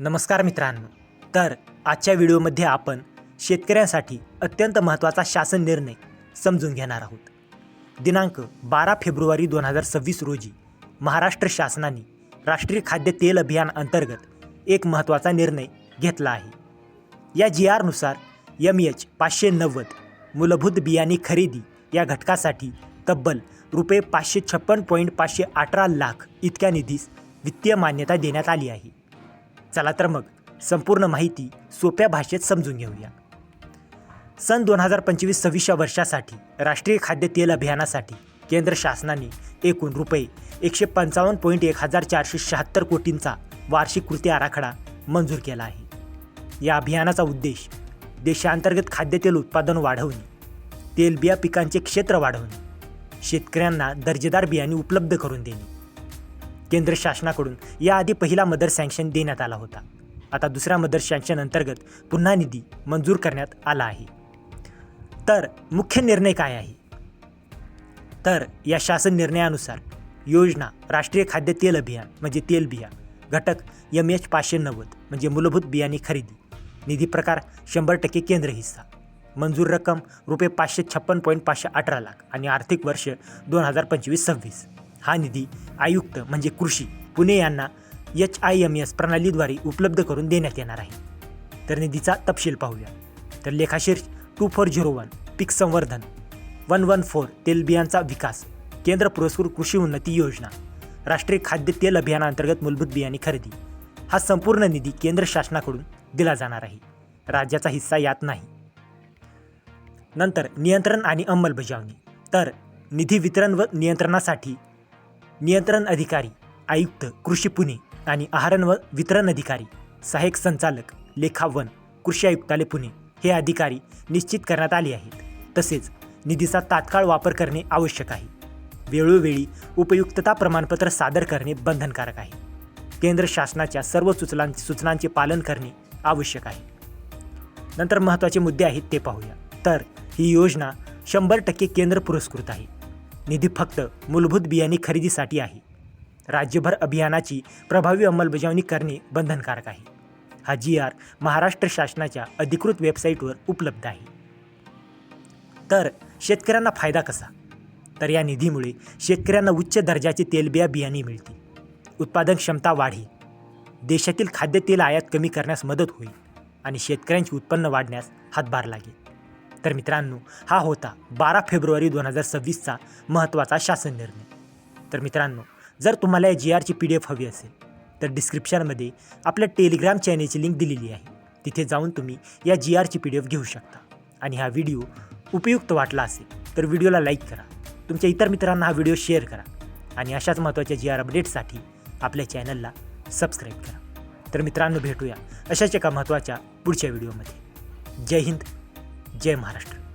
नमस्कार मित्रांनो. तर आजच्या व्हिडिओमध्ये आपण शेतकऱ्यांसाठी अत्यंत महत्त्वाचा शासन निर्णय समजून घेणार आहोत. दिनांक बारा फेब्रुवारी दोन हजार सव्वीस रोजी महाराष्ट्र शासनाने राष्ट्रीय खाद्य तेल अभियान अंतर्गत एक महत्त्वाचा निर्णय घेतला आहे. या जी आरनुसार एम एच पाचशे नव्वद मूलभूत बियाणे खरेदी या घटकासाठी तब्बल रुपये पाचशे छप्पन पॉईंट पाचशे अठरा लाख इतक्या निधीस वित्तीय मान्यता देण्यात आली आहे. चला तर मग संपूर्ण माहिती सोप्या भाषेत समजून घेऊया. सन दोन हजार पंचवीस सव्वीसच्या वर्षासाठी राष्ट्रीय खाद्य तेल अभियानासाठी केंद्र शासनाने एकूण रुपये एकशे पंचावन्न पॉईंट एक हजार चारशे शहात्तर कोटींचा वार्षिक कृती आराखडा मंजूर केला आहे. या अभियानाचा उद्देश देशांतर्गत खाद्यतेल उत्पादन वाढवणे तेलबिया पिकांचे क्षेत्र वाढवणे शेतकऱ्यांना दर्जेदार बियाणे उपलब्ध करून देणे. केंद्र शासनाकडून याआधी पहिला मदर सँक्शन देण्यात आला होता. आता दुसऱ्या मदर सँक्शन अंतर्गत पुन्हा निधी मंजूर करण्यात आला आहे. तर मुख्य निर्णय काय आहे? तर या शासन निर्णयानुसार योजना राष्ट्रीय खाद्य तेल अभियान म्हणजे तेल बिया घटक एम एच पाचशे नव्वद म्हणजे मूलभूत बियाणे खरेदी निधी प्रकार शंभर टक्के केंद्र हिस्सा मंजूर रक्कम रुपये पाचशे छप्पन पॉईंट पाचशे अठरा लाख आणि आर्थिक वर्ष दोन हजार पंचवीस सव्वीस. हा निधी आयुक्त म्हणजे कृषी पुणे यांना एच आय एम एस प्रणालीद्वारे उपलब्ध करून देण्यात येणार आहे. तर निधीचा तपशील पाहूया. तर लेखाशीर्ष टू फोर झिरो वन पीक संवर्धन वन वन फोर तेलबियांचा विकास केंद्र पुरस्कृत कृषी उन्नती योजना राष्ट्रीय खाद्य तेल अभियानांतर्गत मूलभूत बियाणे खरेदी हा संपूर्ण निधी केंद्र शासनाकडून दिला जाणार आहे. राज्याचा हिस्सा यात नाही. नंतर नियंत्रण आणि अंमलबजावणी. तर निधी वितरण व नियंत्रणासाठी नियंत्रण अधिकारी आयुक्त कृषी पुणे आणि आहारण व वितरण अधिकारी सहाय्यक संचालक लेखा वन कृषी आयुक्तालय पुणे हे अधिकारी निश्चित करण्यात आले आहेत. तसेच निधीचा तात्काळ वापर करणे आवश्यक आहे. वेळोवेळी उपयुक्तता प्रमाणपत्र सादर करणे बंधनकारक आहे. केंद्र शासनाच्या सर्व सूचनां सूचनांचे पालन करणे आवश्यक आहे. नंतर महत्त्वाचे मुद्दे आहेत ते पाहूया. तर ही योजना शंभर टक्के केंद्र पुरस्कृत आहे. निधी फक्त मूलभूत बियाणे खरेदीसाठी आहे. राज्यभर अभियानाची प्रभावी अंमलबजावणी करणे बंधनकारक आहे. हा जी आर महाराष्ट्र शासनाच्या अधिकृत वेबसाईटवर उपलब्ध आहे. तर शेतकऱ्यांना फायदा कसा? तर या निधीमुळे शेतकऱ्यांना उच्च दर्जाचे तेलबिया बियाणे मिळतील. उत्पादन क्षमता वाढेल. देशातील खाद्यतेल आयात कमी करण्यास मदत होईल आणि शेतकऱ्यांचे उत्पन्न वाढण्यास हातभार लागेल. तर मित्रांनो हा होता बारा फेब्रुवारी दोन हजार सव्वीसचा महत्त्वाचा शासन निर्णय. तर मित्रांनो जर तुम्हाला या जी आरची पी डी एफ हवी असेल तर डिस्क्रिप्शनमध्ये आपल्या टेलिग्राम चॅनेलची लिंक दिलेली आहे. तिथे जाऊन तुम्ही या जी आरची पी डी एफ घेऊ शकता. आणि हा व्हिडिओ उपयुक्त वाटला असेल तर व्हिडिओला लाईक करा. तुमच्या इतर मित्रांना हा व्हिडिओ शेअर करा. आणि अशाच महत्त्वाच्या जी आर अपडेट्ससाठी आपल्या चॅनलला सबस्क्राईब करा. तर मित्रांनो भेटूया अशाच एका महत्त्वाच्या पुढच्या व्हिडिओमध्ये जय हिंद. जय महाराष्ट्र.